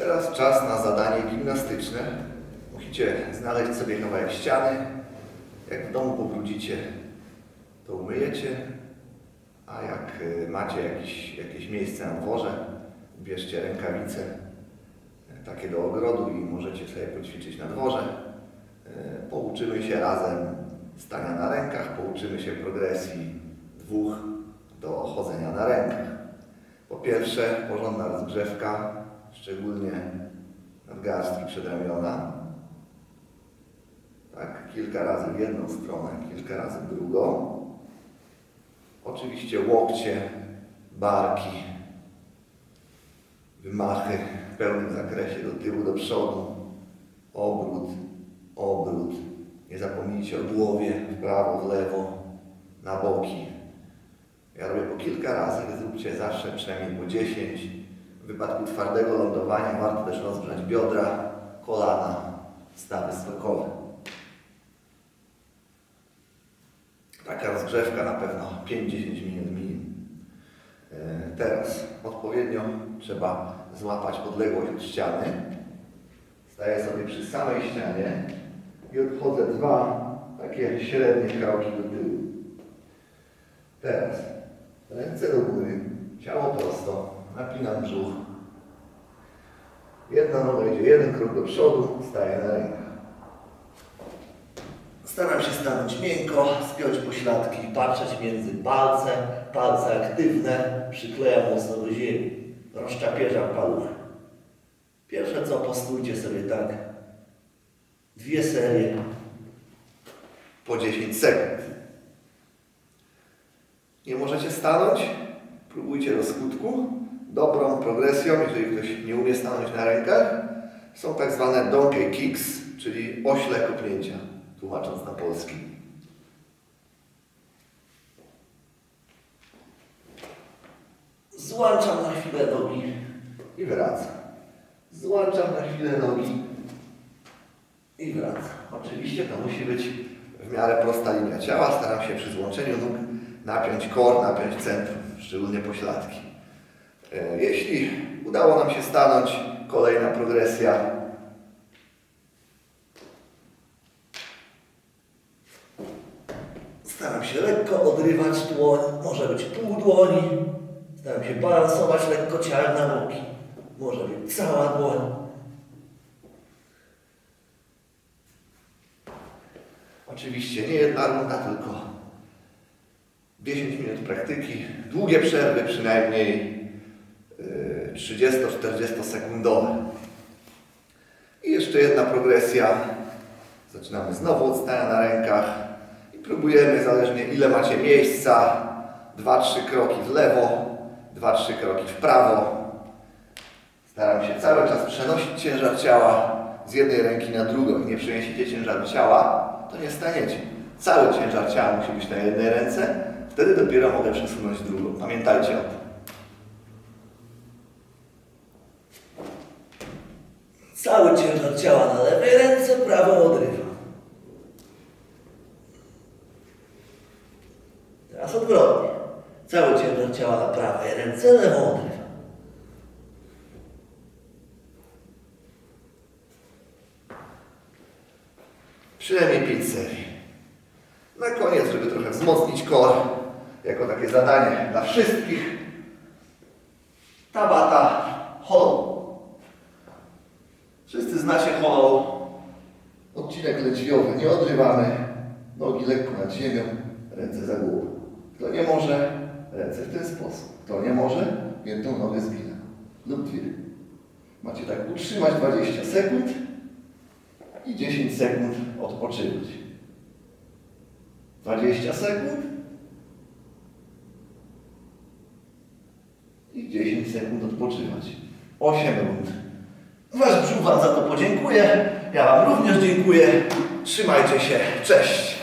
Teraz czas na zadanie gimnastyczne. Musicie znaleźć sobie kawałek ściany. Jak w domu pobrudzicie, to umyjecie. A jak y, macie jakieś, jakieś miejsce na dworze, bierzcie rękawice y, takie do ogrodu i możecie sobie poćwiczyć na dworze. Y, Pouczymy się razem stania na rękach, pouczymy się progresji dwóch do chodzenia na rękach. Po pierwsze, porządna rozgrzewka, szczególnie nadgarstki przedramiona. Tak, kilka razy w jedną stronę, kilka razy w drugą. Oczywiście łokcie, barki, wymachy w pełnym zakresie do tyłu, do przodu, obrót, obrót. Nie zapomnijcie o głowie, w prawo, w lewo, na boki. Ja robię po kilka razy, zróbcie zawsze przynajmniej po 10. Wypadku twardego lądowania warto też rozgrzać biodra, kolana, stawy skokowe. Taka rozgrzewka na pewno 5-10 minut minimum. E, Teraz odpowiednio trzeba złapać odległość od ściany. Staję sobie przy samej ścianie i odchodzę dwa takie średnie kroki do tyłu. Teraz ręce do góry, ciało prosto, napinam brzuch. Jedna noga idzie jeden krok do przodu, staję na rękach. Staram się stanąć miękko, spiąć pośladki, patrzeć między palce, palce aktywne, przyklejam mocno do ziemi, rozczapieżam paluchy. Pierwsze co, postójcie sobie tak. Dwie serie po 10 sekund. Nie możecie stanąć? Próbujcie do skutku. Dobrą progresją, jeżeli ktoś nie umie stanąć na rękach, są tak zwane donkey kicks, czyli ośle kopnięcia, tłumacząc na polski. Złączam na chwilę nogi i wracam. Złączam na chwilę nogi i wracam. Oczywiście to musi być w miarę prosta linia ciała. Staram się przy złączeniu nóg napiąć kor, napiąć centrum, szczególnie pośladki. E, Jeśli udało nam się stanąć, kolejna progresja. Staram się lekko odrywać dłoń, może być pół dłoni. Staram się balansować lekko ciałem na nogi. Może być cała dłoń. Oczywiście nie jedna runda, tylko 10 minut praktyki, długie przerwy przynajmniej 30-40 sekundowe. I jeszcze jedna progresja. Zaczynamy znowu od stania na rękach i próbujemy, zależnie ile macie miejsca, 2-3 kroki w lewo, 2-3 kroki w prawo. Staram się cały czas przenosić ciężar ciała z jednej ręki na drugą. Nie przeniesiecie ciężaru ciała, to nie staniecie. Cały ciężar ciała musi być na jednej ręce, wtedy dopiero mogę przesunąć drugą. Pamiętajcie o tym. Cały ciężar ciała na lewej ręce, prawą odrywam. Teraz odwrotnie. Cały ciężar ciała na prawej ręce, lewą odrywam. Przynajmniej 5 serii. Na koniec, żeby trochę wzmocnić kor, jako takie zadanie dla wszystkich, Tabata hollow. Wszyscy znacie hollow. Odcinek lędźwiowy, nie odrywamy. Nogi lekko nad ziemią, ręce za głową. Kto nie może, ręce w ten sposób. Kto nie może, jedną nogę zbina. Lub dwie. Macie tak utrzymać 20 sekund i 10 sekund odpoczywać. 20 sekund i 10 sekund odpoczywać. 8 rund. Wasz brzuch Wam za to podziękuję. Ja Wam również dziękuję. Trzymajcie się. Cześć.